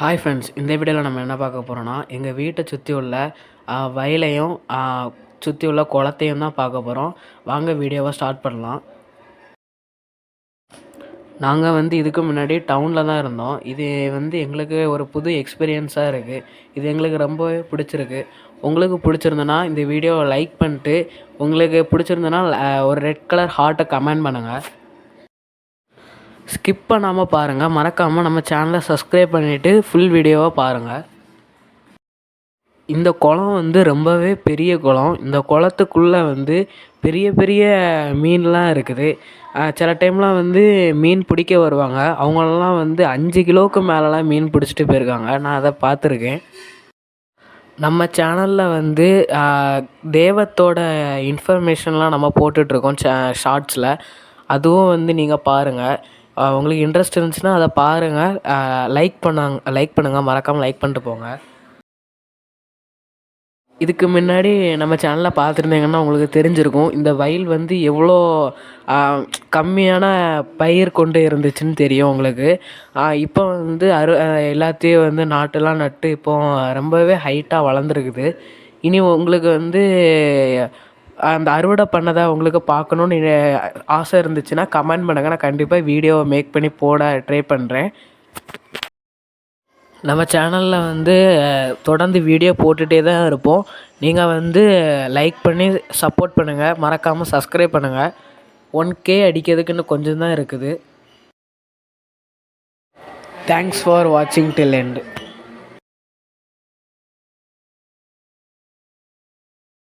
Hi friends இந்த வீடியோவில் நம்ம என்ன பார்க்க போகிறோன்னா எங்கள் வீட்டை சுற்றி உள்ள வயலையும் சுற்றி உள்ள குளத்தையும் தான் பார்க்க போகிறோம் வாங்க வீடியோவை ஸ்டார்ட் பண்ணலாம். நாங்கள் வந்து இதுக்கு முன்னாடி டவுனில் தான் இருந்தோம். இது வந்து எங்களுக்கு ஒரு புது எக்ஸ்பீரியன்ஸாக இருக்குது இது எங்களுக்கு ரொம்பவே பிடிச்சிருக்கு. உங்களுக்கு பிடிச்சிருந்தனா இந்த வீடியோவை லைக் பண்ணிட்டு உங்களுக்கு பிடிச்சிருந்தனா ஒரு ரெட் கலர் ஹார்ட்டை கமெண்ட் பண்ணுங்கள் ஸ்கிப் பண்ணாமல் பாருங்கள் மறக்காமல் நம்ம சேனலை சப்ஸ்கிரைப் பண்ணிவிட்டு ஃபுல் வீடியோவாக பாருங்கள் இந்த குளம் வந்து ரொம்பவே பெரிய குளம். இந்த குளத்துக்குள்ளே வந்து பெரிய பெரிய மீன்லாம் இருக்குது. சில டைம்லாம் வந்து மீன் பிடிக்க வருவாங்க. அவங்களெல்லாம் வந்து அஞ்சு கிலோவுக்கு மேலெலாம் மீன் பிடிச்சிட்டு போயிருக்காங்க. நான் அதை பார்த்துருக்கேன். நம்ம சேனலில் வந்து தேவத்தோட இன்ஃபர்மேஷன்லாம் நம்ம போட்டுட்ருக்கோம் சே ஷார்ட்ஸில் அதுவும் வந்து நீங்கள் பாருங்கள் உங்களுக்கு இன்ட்ரெஸ்ட் இருந்துச்சுன்னா அதை பாருங்கள் லைக் பண்ணாங்க லைக் பண்ணுங்கள் மறக்காமல் லைக் பண்ணிட்டு போங்க. இதுக்கு முன்னாடி நம்ம சேனலில் பார்த்துருந்தீங்கன்னா உங்களுக்கு தெரிஞ்சிருக்கும். இந்த வயல் வந்து எவ்வளோ கம்மியான பயிர் கொண்டு இருந்துச்சுன்னு தெரியும் உங்களுக்கு. இப்போ வந்து அரு எல்லாத்தையும் வந்து நாட்டெல்லாம் நட்டு இப்போ ரொம்பவே ஹைட்டாக வளர்ந்துருக்குது. இனி உங்களுக்கு வந்து அந்த அறுவடை பண்ணதை உங்களுக்கு பார்க்கணுன்னு ஆசை இருந்துச்சுன்னா கமெண்ட் பண்ணுங்கள் நான் கண்டிப்பாக வீடியோவை மேக் பண்ணி போட ட்ரை பண்ணுறேன் நம்ம சேனலில் வந்து தொடர்ந்து வீடியோ போட்டுகிட்டே தான் இருப்போம். நீங்கள் வந்து லைக் பண்ணி சப்போர்ட் பண்ணுங்கள் மறக்காமல் சப்ஸ்கிரைப் பண்ணுங்கள் ஒன் கே அடிக்கிறதுக்கு இன்னும் கொஞ்சம் தான் இருக்குது. தேங்க்ஸ் ஃபார் வாட்சிங் டில் எண்டு